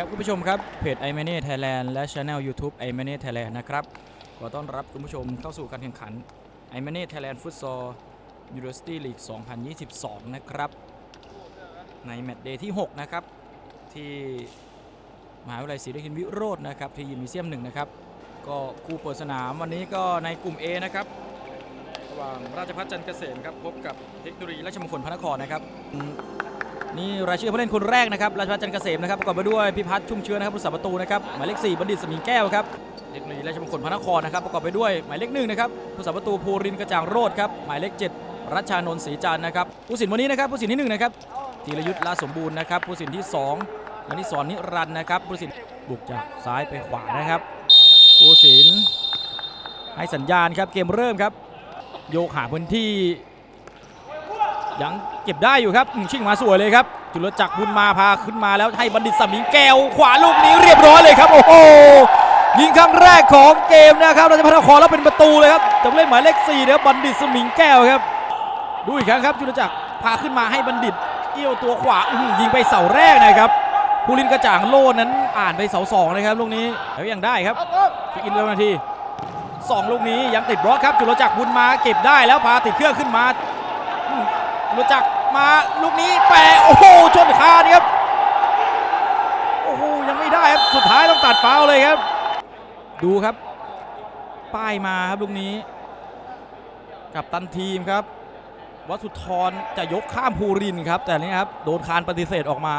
ครับคุณผู้ชมครับเพจ i m a n e Thailand และ Channel YouTube i m a n e Thailand นะครับขอต้อนรับคุณผู้ชมเข้าสู่การแข่งขัน i m a n e Thailand Futsal University League 2022 นะครับ ในแมตช์เดย์ที่ 6 นะครับ ที่มหาวิทยาลัยศรีนครินทร์วิโรจน์นะครับ ที่ยิมมิเซียมหนึ่งนะครับ ก็คู่เปิดสนามวันนี้ก็ในกลุ่ม A นะครับระหว่างราชพัฒจันทร์เกษมครับพบกับเทคโนโลยีราชมงคลพระนครนะครับ นี่รายชื่อผู้เล่นคนแรกนะครับราชพัฒน์จันเกษมนะครับประกอบไปด้วยพิพัฒน์ชุ่มเชื้อนะครับผู้สาประตูนะครับหมายเลข4บัณฑิตสมิงแก้วครับเทคโนโลยีราชมงคลพระนครนะครับประกอบไปด้วยหมายเลขหนึ่งนะครับผู้สาประตูภูรินกระจ่างโรดครับหมายเลข 7 รัชชานนท์ศรีจันทร์นะครับผู้สินวันนี้นะครับผู้สินที่หนึ่งนะครับธีรยุทธ์ลาสมบูรณ์นะครับผู้สินที่สองอนิสรนิรันดร์นะครับผู้สินบุกจากซ้ายไปขวานะครับผู้สินให้สัญญาณครับเกมเริ่มครับโยกหาพื้นที่ ยังเก็บได้อยู่ครับชิงมาสวยเลยครับ จุลจักรบุญมาพาขึ้นมาแล้วให้บัณฑิตสมิงแก้วขวาลูกนี้เรียบร้อยเลยครับโอ้โหยิงครั้งแรกของเกมนะครับราชพัฒนครแล้วเป็นประตูเลยครับจะเล่นหมายเลข4นะครับบัณฑิตสมิงแก้วครับ ดูอีกครั้งครับจุลจักรพาขึ้นมาให้บัณฑิตเอี้ยวตัวขวายิงไปเสาแรกนะครับภูรินกระจ่างโลดนั้นอ่านไปเสาสองนะครับลูกนี้แล้วยังได้ครับคิกอินเร็วนาทีสองลูกนี้ยังติดบล็อกครับจุลจักรบุญมาเก็บได้แล้วพาติดเครื่องขึ้นมา มจุลจักมาลูกนี้แปะโอ้โหชนคานครับโอ้โหยังไม่ได้ครับสุดท้ายต้องตัดฟาวเลยครับ ดูครับ ป้ายมาครับลูกนี้ กับตันทีมครับวัสุธรจะยกข้ามภูรินครับ แต่นี่ครับโดนคานปฏิเสธออกมา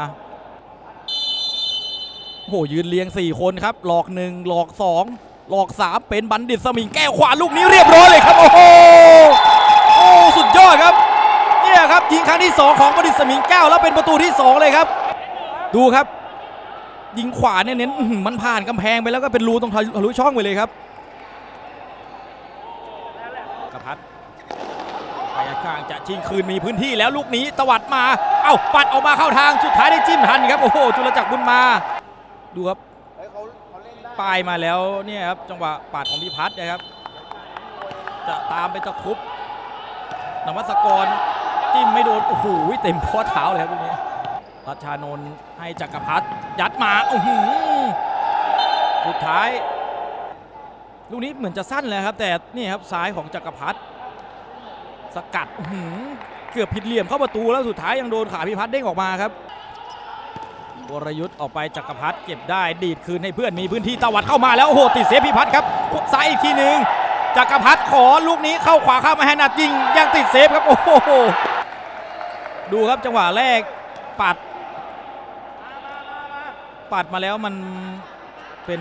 โอ้โหยืนเรียง 4 คนครับ หลอก 1 หลอก 2 หลอก 3 เป็นบัณฑิตสมิงแก้วขวาลูกนี้เรียบร้อยเลยครับ โอ้โหโอ้สุดยอดครับ เนี่ยครับยิงครั้งที่ 2 ของบัณฑิสมิงแก้วแล้วเป็นประตูที่ 2 เลยครับ ดูครับ ยิงขวาเนี่ยเน้นมันผ่านกำแพงไปแล้วก็เป็นรูตรงทะลุช่องไปเลยครับกระพัดไปข้างจะชิงคืนมีพื้นที่แล้วลูกนี้ตวัดมา เอ้าปัดออกมาเข้าทางสุดท้ายได้จิ้มทันครับโอ้โหจุลจักรบุญมา ดูครับปลายมาแล้วเนี่ยครับจังหวะปาดของพิพัฒน์นะครับ จะตามไปตะคุบนวัสกร จิ้มไม่โดน โอ้โหเต็มข้อเท้าเลยครับลูกนี้รัชานนท์ให้จักรพัฒน์ยัดมาโอ้โหสุดท้าย ลูกนี้เหมือนจะสั้นเลยครับ แต่นี่ครับซ้ายของจักรพัฒน์สกัดอื้อหือเกือบผิดเหลี่ยมเข้าประตูแล้วสุดท้ายยังโดนขาพิพัฒน์เด้งออกมาครับวรยุทธ์ออกไปจักรพัฒน์เก็บได้ดีดคืนให้เพื่อนมีพื้นที่ตะวัดเข้ามาแล้วโอ้โหติดเซฟพิพัฒน์ครับซ้ายอีกทีหนึ่งจักรพัฒน์ขอลูกนี้เข้าขวาเข้ามาให้นัดยิงยังติดเซฟครับโอ้โห ดูครับจังหวะแรกปัด ปัดมาแล้วมันเป็น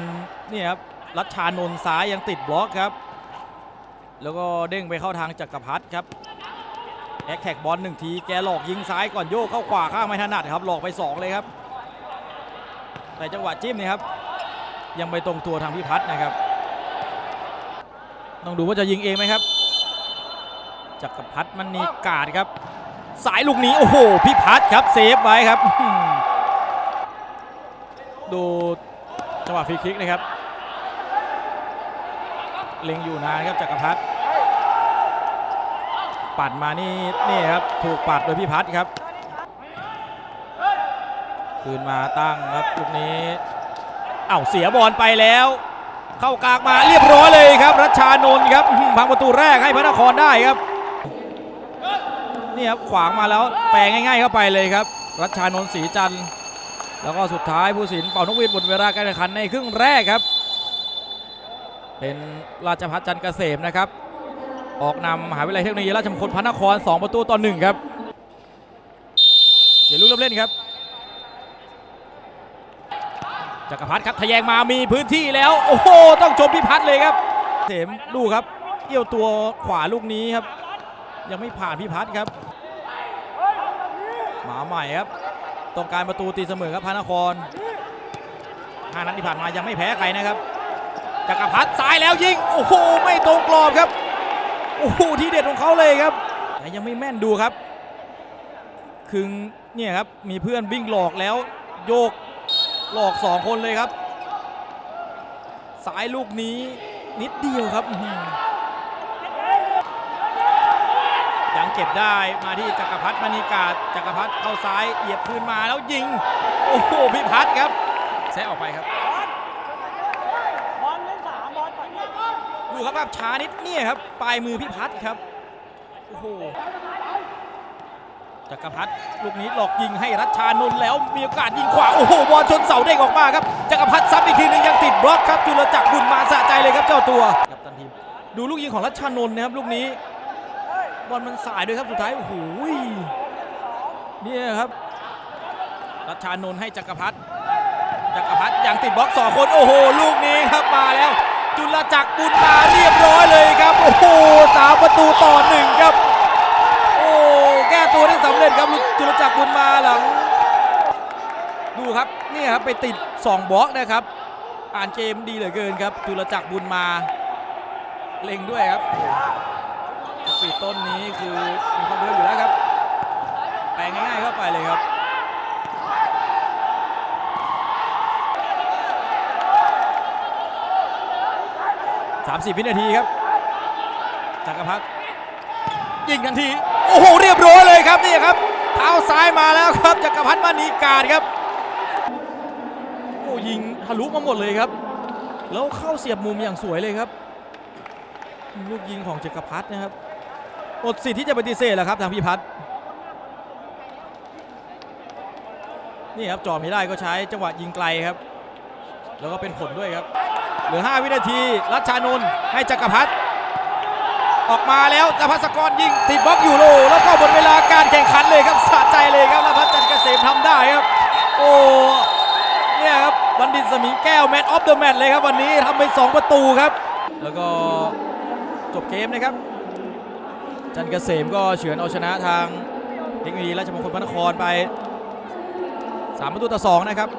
นี่ครับรัชชานนท์ซ้ายยังติดบล็อกครับ แล้วก็เด้งไปเข้าทางจักรพัฒครับแอคแท็กบอลหนึ่งทีแกหลอกยิงซ้ายก่อนโยกเข้าขวาข้างไม่ถนัดครับหลอกไปสองเลยครับ แต่จังหวะจิ้มนี่ครับ ยังไปตรงตัวทางพิพัฒน์นะครับ ต้องดูว่าจะยิงเองไหมครับจักรพัฒน์มันนีกาดครับ สายลูกนี้โอ้โหพิพัฒครับเซฟไว้ครับ ดูจังหวะฟรีคิกนะครับ เล็งอยู่นานครับจักรพัฒปัดมานี่นี่ครับถูกปัดโดยพิพัฒครับ คืนมาตั้งครับลูกนี้เอ้าเสียบอลไปแล้ว เข้ากลางมาเรียบร้อยเลยครับ รัชชานนท์ครับพังประตูแรกให้พระนครได้ครับ นี่ครับขวางมาแล้วแปลงง่ายๆเข้าไปเลยครับ รัชชานนท์ศรีจันทร์แล้วก็สุดท้ายผู้สินเป่านกหวีดหมดเวลาการแข่งขันในครึ่งแรกครับ เป็นราชพัฒจันทร์เกษมนะครับ ออกนำมหาวิทยาลัยเทคโนโลยีราชมงคลพระนคร 2 ประตูต่อ1ครับเดี๋ยวลูกเริ่มเล่นครับจักรพัฒน์ครับทะแยงมามีพื้นที่แล้ว โอ้โหต้องชมพิพัฒน์เลยครับเสมดูครับเกี่ยวตัวขวาลูกนี้ครับ ยังไม่ผ่านพิพัฒน์ครับ มาใหม่ครับต้องการประตูตีเสมอครับพระนครห้านัดที่ผ่านมายังไม่แพ้ใครนะครับจักรพัฒซ้ายแล้วยิงโอ้โหไม่ตรงกรอบครับโอ้โหทีเด็ดของเขาเลยครับ แต่ยังไม่แม่นดูครับคึงเนี่ยครับมีเพื่อนวิ่งหลอกแล้ว โยกหลอกสองคนเลยครับ สายลูกนี้นิดเดียวครับอื้อหือยังเก็บได้มาที่จักรพัฒน์มณีกาศจักรพัฒน์เข้าซ้ายเหยียบคืนมาแล้วยิง โอ้โหพิพัฒน์ครับแซะออกไปครับบอลเล่นสามบอลปล่อยนี่ยดูครับภาพช้านิดเนี่ยครับปลายมือพี่พัดครับโอ้โหจักรพัฒน์ลูกนี้หลอกยิงให้รัชชานนท์แล้วมีโอกาสยิงขวาโอ้โหบอลชนเสาเด้งออกมาครับจักรพัฒน์ซ้ำอีกทีหนึงยังติดบล็อกครับจุลจักรบุญมาสะใจเลยครับเจ้าตัวกับตันทีมดูลูกยิงของรัชชานนท์นะครับลูกนี้ บอลมันสายด้วยครับสุดท้ายโอ้โหเนี่ยครับรัชานนท์ให้จักรพัฒน์จักรพัฒน์ยังติดบล็อกสองคนโอ้โห ลูกนี้ครับมาแล้ว จุลจักรบุญมาเรียบร้อยเลยครับ โอ้โหสามประตูต่อหนึ่งครับ โอ้แก้ตัวได้สำเร็จครับจุลจักรบุญมาหลัง ดูครับนี่ครับไปติด2บล็อกนะครับ อ่านเกมดีเหลือเกินครับจุลจักรบุญมาเล็งด้วยครับ ปีต้นนี้คือมีความเร็วอยู่แล้วครับแปลงง่ายๆเข้าไปเลยครับ30วินาทีครับจักรพัฒน์ยิงทันที โอ้โห เรียบร้อยเลยครับนี่ครับ เท้าซ้ายมาแล้วครับจักรพัฒน์มณีการครับ โอ้ยิงทะลุมาหมดเลยครับ แล้วเข้าเสียบมุมอย่างสวยเลยครับ ลูกยิงของจักรพัฒน์นะครับ หมดสิทธิ์ที่จะปฏิเสธแล้วครับทางพิพัฒน์นี่ครับจ่อไม่ได้ก็ใช้จังหวะยิงไกลครับ แล้วก็เป็นผลด้วยครับ เหลือ 5 วินาที รัชชานนท์ให้จักรพัฒน์ออกมาแล้วจักรพัฒน์สกอรยิงติดบล็อกอยู่โล แล้วก็หมดเวลาการแข่งขันเลยครับสะใจเลยครับแล้วพัฒน์จันเกษมทำได้ครับ โอ้เนี่ยครับบัณฑิตสมิงแก้วแมตช์ออฟเดอะแมตช์เลยครับวันนี้ทำไป 2 ประตูครับ แล้วก็จบเกมนะครับ จันเกษมก็เฉือนเอาชนะทางเทคโนโลยีราชมงคลพระนครไป3ประตูต่อ2นะครับ